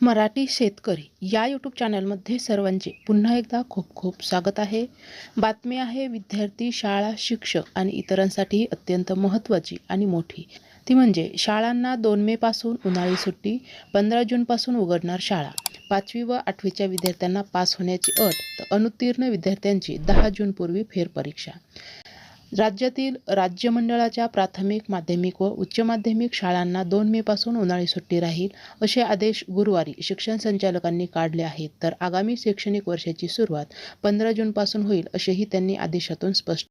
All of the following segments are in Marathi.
मराठी शेतकरी या यूट्यूब चॅनलमध्ये सर्वांचे पुन्हा एकदा खूप खूप स्वागत आहे. बातमी आहे विद्यार्थी शाळा शिक्षक आणि इतरांसाठी अत्यंत महत्त्वाची आणि मोठी. ती म्हणजे शाळांना दोन मेपासून उन्हाळी सुट्टी पंधरा जूनपासून उघडणार शाळा. पाचवी व आठवीच्या विद्यार्थ्यांना पास होण्याची अट तर अनुत्तीर्ण विद्यार्थ्यांची दहा जूनपूर्वी फेरपरीक्षा. राज्यातील राज्य मंडळाच्या प्राथमिक माध्यमिक व उच्च माध्यमिक शाळांना दोन मेपासून उन्हाळी सुट्टी राहील असे आदेश गुरुवारी शिक्षण संचालकांनी काढले आहेत. तर आगामी शैक्षणिक वर्षाची सुरुवात पंधरा जूनपासून होईल असेही त्यांनी आदेशातून स्पष्ट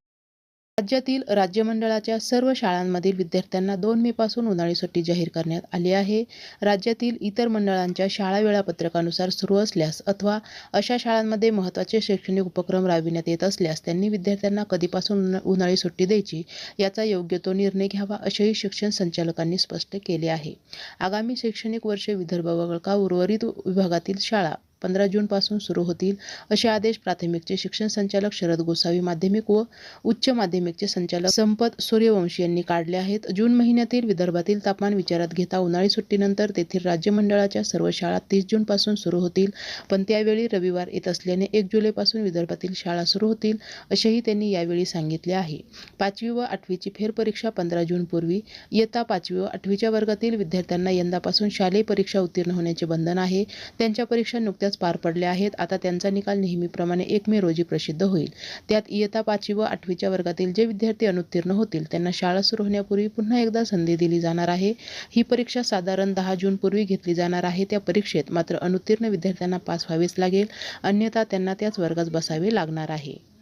राज्यातील राज्य मंडळाच्या सर्व शाळांमधील विद्यार्थ्यांना दोन मेपासून उन्हाळी सुट्टी जाहीर करण्यात आली आहे. राज्यातील इतर मंडळांच्या शाळा वेळापत्रकानुसार सुरू असल्यास अथवा अशा शाळांमध्ये महत्त्वाचे शैक्षणिक उपक्रम राबविण्यात येत असल्यास त्यांनी विद्यार्थ्यांना कधीपासून उन्हाळी सुट्टी द्यायची याचा योग्य तो निर्णय घ्यावा असेही शिक्षण संचालकांनी स्पष्ट केले आहे. आगामी शैक्षणिक वर्ष विदर्भ वगळता उर्वरित विभागातील शाळा पंधरा जूनपासून सुरू होतील असे आदेश प्राथमिकचे शिक्षण संचालक शरद गोसावी माध्यमिक व उच्च माध्यमिकचे संचालक संपत सूर्यवंशी यांनी काढले आहेत. जून महिन्यातील विदर्भातील तापमान विचारात घेता उन्हाळी सुट्टीनंतर तेथील राज्य मंडळाच्या सर्व शाळा तीस जूनपासून सुरू होतील. पण त्यावेळी रविवार येत असल्याने एक जुलैपासून विदर्भातील शाळा सुरू होतील असेही त्यांनी यावेळी सांगितले आहे. पाचवी व आठवीची फेरपरीक्षा पंधरा जूनपूर्वी इयत्ता पाचवी व आठवीच्या वर्गातील विद्यार्थ्यांना यंदापासून शालेय परीक्षा उत्तीर्ण होण्याचे बंधन आहे. त्यांच्या परीक्षा नुकत्याच नुकत्याच पार पडल्या आहेत. आता त्यांचा निकाल नेहमीप्रमाणे एक मे रोजी प्रसिद्ध होईल. त्यात इयत्ता पाचवी व आठवीच्या वर्गातील जे विद्यार्थी अनुत्तीर्ण होतील त्यांना शाळा सुरू होण्यापूर्वी पुन्हा एकदा संधी दिली जाणार आहे. ही परीक्षा साधारण दहा जूनपूर्वी घेतली जाणार आहे. त्या परीक्षेत मात्र अनुत्तीर्ण विद्यार्थ्यांना पास व्हावेच लागेल. अन्यथा त्यांना त्याच वर्गात बसावे लागणार आहे.